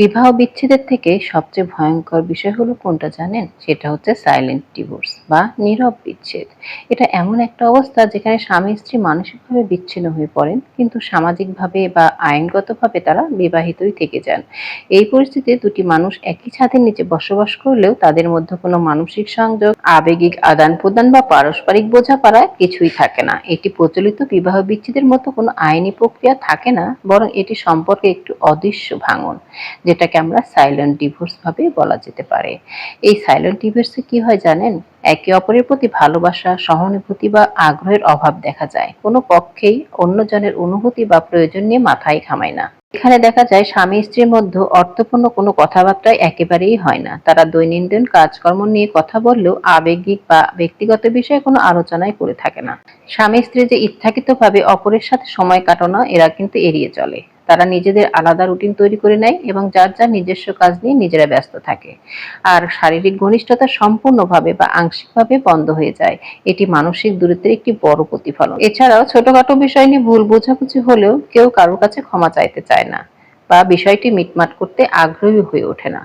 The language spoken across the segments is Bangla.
বিবাহ বিচ্ছেদের থেকে সবচেয়ে ভয়ঙ্কর বিষয় হলো কোনটা জানেন? সেটা হচ্ছে সাইলেন্ট ডিভোর্স বা নীরব বিচ্ছেদ। এটা এমন একটা অবস্থা যেখানে স্বামী স্ত্রী মানসিকভাবে বিচ্ছিন্ন হয়ে পড়েন, কিন্তু সামাজিকভাবে বা আইনগতভাবে তারা বিবাহিতই থেকে যান। এই পরিস্থিতিতে দুটি মানুষ একই ছাদের নিচে বসবাস করলেও তাদের মধ্যে কোনো মানসিক সংযোগ, আবেগিক আদান প্রদান বা পারস্পরিক বোঝাপড়া কিছুই থাকে না। এটি প্রচলিত বিবাহ বিচ্ছেদের মতো কোনো আইনি প্রক্রিয়া থাকে না, বরং এটি সম্পর্কে একটু অদৃশ্য ভাঙন। যেটাকে আমরা সাইলেন্ট ডিভোর্স ভাবে বলা যেতে পারে। এই সাইলেন্ট ডিভোর্সে কি হয় জানেন? একে অপরের প্রতি ভালোবাসা, সহানুভূতি বা আগ্রহের অভাব দেখা যায়। কোনো পক্ষেই অন্যজনের অনুভূতি বা প্রয়োজন নিয়ে মাথায় ঘামায় না। এখানে দেখা যায় স্বামী স্ত্রীর মধ্যে অর্থপূর্ণ কোনো কথাবার্তাই একেবারেই হয় না। তারা দৈনন্দিন কাজকর্ম নিয়ে কথা বললেও আবেগিক বা ব্যক্তিগত বিষয়ে কোনো আলোচনাই করে থাকে না। স্বামী স্ত্রী যে ইচ্ছাকৃতভাবে অপরের সাথে সময় কাটানো, এরা কিন্তু এড়িয়ে চলে। তারা নিজেদের আলাদা রুটিন তৈরি করে নেয় এবং যার যার নিজস্ব কাজ নিয়ে নিজেরা ব্যস্ত থাকে। আর শারীরিক ঘনিষ্ঠতা সম্পূর্ণভাবে বা আংশিকভাবে বন্ধ হয়ে যায়। এটি মানসিক দূরত্বের একটি বড় প্রতিফলন। এছাড়াও ছোটখাটো বিষয় নিয়ে ভুল বোঝাবুঝি হলেও কেউ কারোর কাছে ক্ষমা চাইতে চায় না বা বিষয়টি মিটমাট করতে আগ্রহী হয়ে ওঠে না।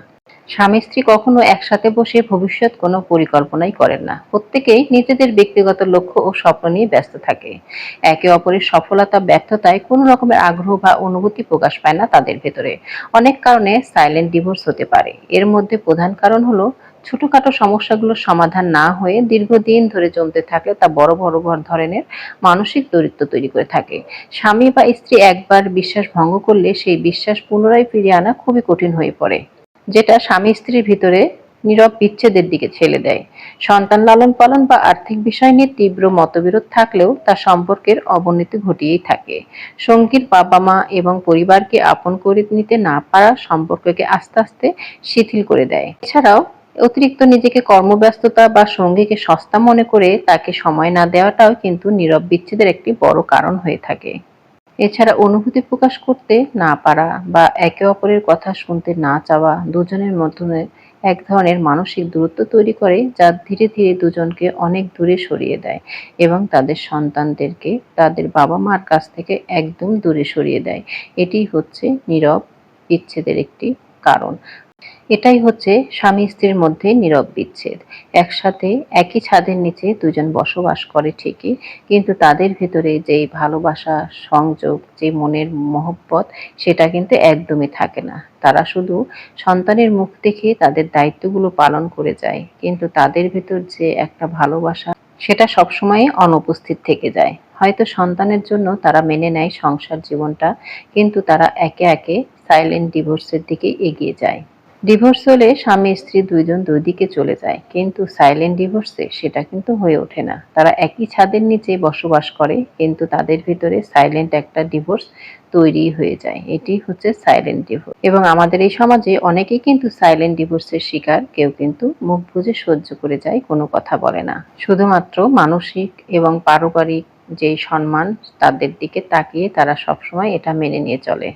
স্বামী স্ত্রী কখনো একসাথে বসে ভবিষ্যৎ কোনো পরিকল্পনাই করেন না। প্রত্যেকেই নিজেদের ব্যক্তিগত লক্ষ্য ও স্বপ্ন নিয়ে ব্যস্ত থাকে। একে অপরের সফলতা, ব্যর্থতায় কোনো রকমের আগ্রহ বা অনুভূতি প্রকাশ পায় না তাদের ভেতরে। অনেক কারণে সাইলেন্ট ডিভোর্স হতে পারে। এর মধ্যে প্রধান কারণ হলো ছোটখাটো সমস্যাগুলোর সমাধান না হয়ে দীর্ঘদিন ধরে জমতে থাকলে তা বড় বড় বড় ধরনের মানসিক দরিদ্র তৈরি করে থাকে। স্বামী বা স্ত্রী একবার বিশ্বাস ভঙ্গ করলে সেই বিশ্বাস পুনরায় ফিরিয়ে আনা খুবই কঠিন হয়ে পড়ে। যেটা স্বামী স্ত্রীর ভিতরে নীরব বিচ্ছেদের দিকে ঠেলে দেয়। সন্তান লালন পালন বা আর্থিক বিষয় নিয়ে তীব্র মতবিরোধ থাকলেও তা সম্পর্কের অবনতি ঘটিয়েই থাকে। সঙ্গীর বাবা মা এবং পরিবারকে আপন করে নিতে না পারা সম্পর্ককে আস্তে আস্তে শিথিল করে দেয়। এছাড়াও অতিরিক্ত নিজেকে কর্মব্যস্ততা বা সঙ্গীকে সস্তা মনে করে তাকে সময় না দেওয়াটাও কিন্তু নীরব বিচ্ছেদের একটি বড় কারণ হয়ে থাকে। এছাড়া অনুভূতি প্রকাশ করতে না পারা বা একে অপরের কথা শুনতে না চাওয়া দুজনের মধ্যে এক ধরনের মানসিক দূরত্ব তৈরি করে যা ধীরে ধীরে দুজনকে অনেক দূরে সরিয়ে দেয় এবং তাদের সন্তানদেরকে তাদের বাবা মার কাছ থেকে একদম দূরে সরিয়ে দেয়। এটি হচ্ছে নীরব বিচ্ছেদের একটি কারণ। এটাই হচ্ছে স্বামী স্ত্রীর মধ্যে নীরব বিচ্ছেদ। একসাথে একই ছাদের নিচে দুজন বসবাস করে ঠিকই, কিন্তু তাদের ভিতরে যে ভালোবাসা, সংযোগ, যে মনের মহব্বত, সেটা কিন্তু একদমই থাকে না। তারা শুধু সন্তানের মুখ দেখে তাদের দায়িত্বগুলো পালন করে যায়, কিন্তু তাদের ভেতর যে একটা ভালোবাসা, সেটা সবসময় অনুপস্থিত থেকে যায়। হয়তো সন্তানের জন্য তারা মেনে নেয় সংসার জীবনটা, কিন্তু তারা একে একে সাইলেন্ট ডিভোর্সের দিকে এগিয়ে যায়। ডিভোর্স হলে স্বামী, স্ত্রী দুইজন দুই দিকে চলে যায়, কিন্তু সাইলেন্ট ডিভোর্সে সেটা কিন্তু হয়ে ওঠে না। তারা একই ছাদের নিচে বসবাস করে, কিন্তু তাদের ভিতরে সাইলেন্ট একটা ডিভোর্স তৈরি হয়ে যায়। এটি হচ্ছে সাইলেন্ট ডিভোর্স এবং আমাদের এই সমাজে অনেকেই কিন্তু সাইলেন্ট ডিভোর্সের শিকার, কেউ কিন্তু মুখ বুঝে সহ্য করে যায়, কোনো কথা বলে না। শুধুমাত্র মানসিক এবং পারিবারিক যে সম্মান তাদের দিকে তাকিয়ে তারা সবসময় এটা মেনে নিয়ে চলে।